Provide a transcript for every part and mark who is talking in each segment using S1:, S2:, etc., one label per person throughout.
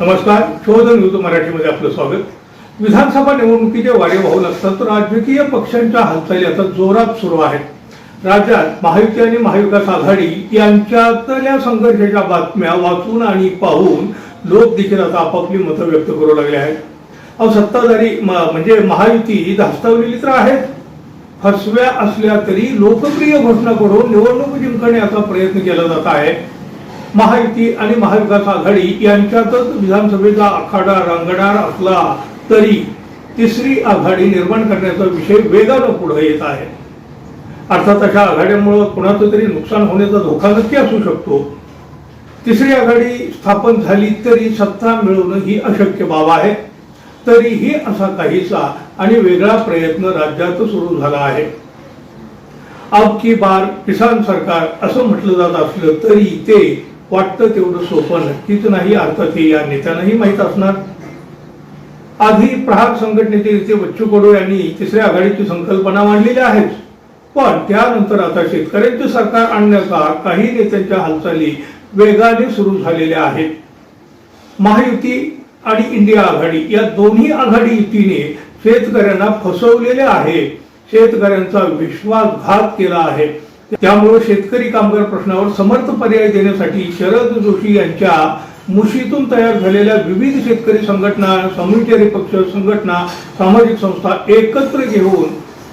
S1: नमस्कार शोध न्यूज मराठीमध्ये आपलं स्वागत. विधानसभा निवडणुकीचे वारे असतात तर राजकीय पक्षांच्या हालचाली आता जोरात सुरू आहेत राज्यात महायुती आणि महाविकास आघाडी यांच्यातल्या संघर्षाच्या बातम्या वाचून आणि पाहून लोक देखील आता आपापली मतं व्यक्त करू लागले आहेत. अहो सत्ताधारी म- म्हणजे महायुती धास्तावलेली तर आहेत. फसव्या असल्या तरी लोकप्रिय घोषणा करून निवडणूक जिंकण्याचा प्रयत्न केला जात आहे. महायुती आणि महाविकास आघाडी यांच्यातच विधानसभेचा आखाडा रंगणार असला तरी तिसरी आघाडी निर्माण करण्याचा विषय वेगानं पुढे येत आहे. अर्थात अशा आघाड्यामुळं कुणाचं तरी नुकसान होण्याचा धोका नक्की असू शकतो. तिसरी आघाडी स्थापन झाली तरी सत्ता मिळवणं ही अशक्य बाब आहे. तरीही असा काहीसा आणि वेगळा प्रयत्न राज्यात सुरू झाला आहे. अब की बार किसान सरकार असं म्हटलं जात असलं तरी ते वाटतं तेवढं सोपं नक्कीच नाही. अर्थात हे या नेत्यांनाही माहीत असणार. आधी प्रहार संघटनेचे नेते बच्चू कडू यांनी तिसऱ्या आघाडीची संकल्पना मांडलेली आहेच पण त्यानंतर आता शेतकऱ्यांचे सरकार आणण्याचा काही नेत्यांच्या हालचाली वेगाने सुरू झालेल्या आहेत. महायुती आणि इंडिया आघाडी या दोन्ही आघाडी युतीने शेतकऱ्यांना फसवलेले आहे. शेतकऱ्यांचा विश्वासघात केला आहे. त्यामुळे शेतकरी कामगार प्रश्नावर समर्थ पर्याय देण्यासाठी शरद जोशी यांच्या मुशीतून तयार झालेल्या विविध शेतकरी संघटना समुचारी पक्ष संघटना सामाजिक संस्था एकत्र घेऊन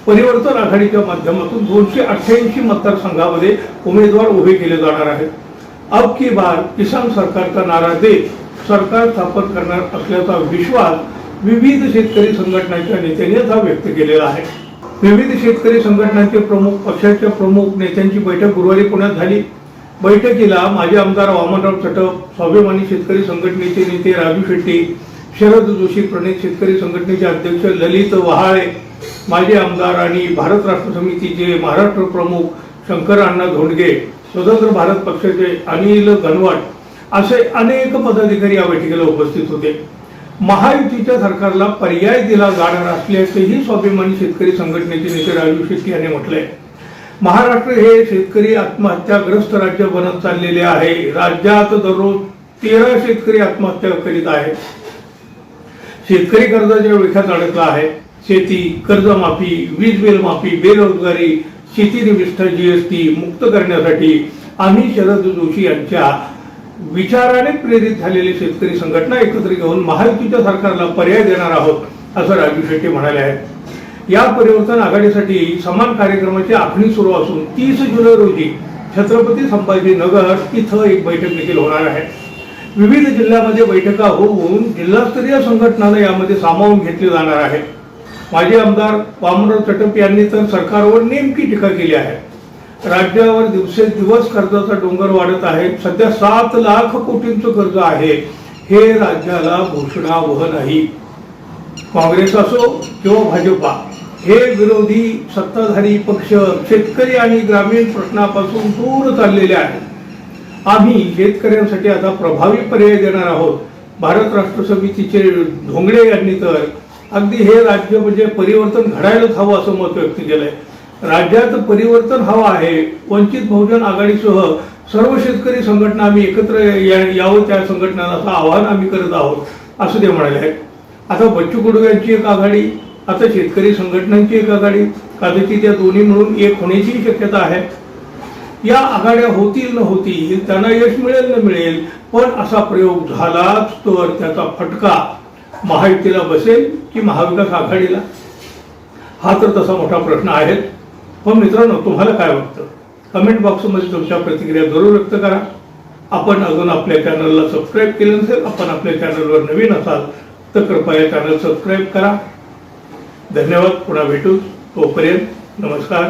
S1: परिवर्तन आघाडीच्या माध्यमातून दोनशे अठ्ठ्याऐंशी मतदारसंघामध्ये उमेदवार उभे केले जाणार आहेत. अब की बार किसान सरकारचा नारा देत सरकार स्थापन करणार असल्याचा विश्वास विविध शेतकरी संघटनांच्या नेत्यांनी व्यक्त केलेला आहे. विविध शेतकरी संघटनांचे प्रमुख पक्षाच्या प्रमुख नेत्यांची बैठक गुरुवारी पुण्यात झाली. बैठकीला माजी आमदार वामनराव चटप स्वाभिमानी शेतकरी संघटनेचे नेते राजू शेट्टी शरद जोशी प्रणित शेतकरी संघटनेचे अध्यक्ष ललित वहाळे माजी आमदार आणि भारत राष्ट्र समितीचे महाराष्ट्र प्रमुख शंकर अण्णा धोंडगे स्वतंत्र भारत पक्षाचे अनिल घनवट असे अनेक पदाधिकारी या बैठकीला उपस्थित होते. महायुतीच्या सरकारला पर्याय दिला जाणार असल्याचेही स्वाभिमानी शेतकरी संघटनेचे नेते राजू शेट्टी यांनी म्हटलंय. महाराष्ट्र हे शेतकरी आत्महत्याग्रस्त राज्य बनत चाललेले आहे. राज्यात दररोज तेरा शेतकरी आत्महत्या करीत आहेत. शेतकरी कर्जाच्या विळख्यात अडकला आहे. शेती कर्जमाफी वीज बिल माफी बेरोजगारी शेती निविष्ठ जीएसटी मुक्त करण्यासाठी आम्ही शरद जोशी यांच्या विचाराने प्रेरित झालेली शेतकरी संघटना एकत्र घेऊन महायुतीच्या सरकारला पर्याय देणार आहोत असं राजू शेट्टी म्हणाले आहेत. या परिवर्तन आघाडीसाठी समान कार्यक्रमाची आखणी सुरू असून तीस जुलै रोजी छत्रपती संभाजीनगर इथं एक बैठक देखील होणार आहे. विविध जिल्ह्यामध्ये बैठका होऊन जिल्हास्तरीय संघटनानं यामध्ये सामावून घेतले जाणार आहे. माजी आमदार वामनराव चटप यांनी तर सरकारवर नेमकी टीका केली आहे. राज्यावर दिवसेंदिवस कर्जाचा डोंगर वाढत आहे. सध्या सात लाख कोटींचं कर्ज आहे. हे राज्याला घोषणावह नाही. काँग्रेस असो किंवा भाजपा हे विरोधी सत्ताधारी पक्ष शेतकरी आणि ग्रामीण प्रश्नापासून दूर चाललेले आहेत. आम्ही शेतकऱ्यांसाठी आता प्रभावी पर्याय देणार आहोत. भारत राष्ट्र समितीचे धोंगडे यांनी तर अगदी हे राज्य म्हणजे परिवर्तन घडायलाच हवं असं मत व्यक्त केलंय. राज्यात परिवर्तन हवं आहे वंचित बहुजन आघाडीसह सर्व शेतकरी संघटना आम्ही एकत्र या- यावं त्या संघटनांना असं आवाहन आम्ही करत आहोत असं ते म्हणाले आहेत. आता बच्चू कडू यांची एक आघाडी आता शेतकरी संघटनांची एक आघाडी कदाचित त्या दोन्ही मिळून एक होण्याची शक्यता आहे. या आघाड्या होतील न होतील त्यांना यश मिळेल न मिळेल पण असा प्रयोग झालाच तर त्याचा फटका महायुतीला बसेल की महाविकास आघाडीला? हा तर तसा मोठा प्रश्न आहे पण मित्रांनो तुम्हाला काय वाटतं? कमेंट बॉक्समध्ये तुमच्या प्रतिक्रिया जरूर व्यक्त करा. आपण अजून आपल्या चॅनलला सबस्क्राईब केलं नसेल आपण आपल्या चॅनलवर नवीन असाल तर कृपया चॅनल सबस्क्राईब करा. धन्यवाद पुन्हा भेटू. तोपर्यंत नमस्कार.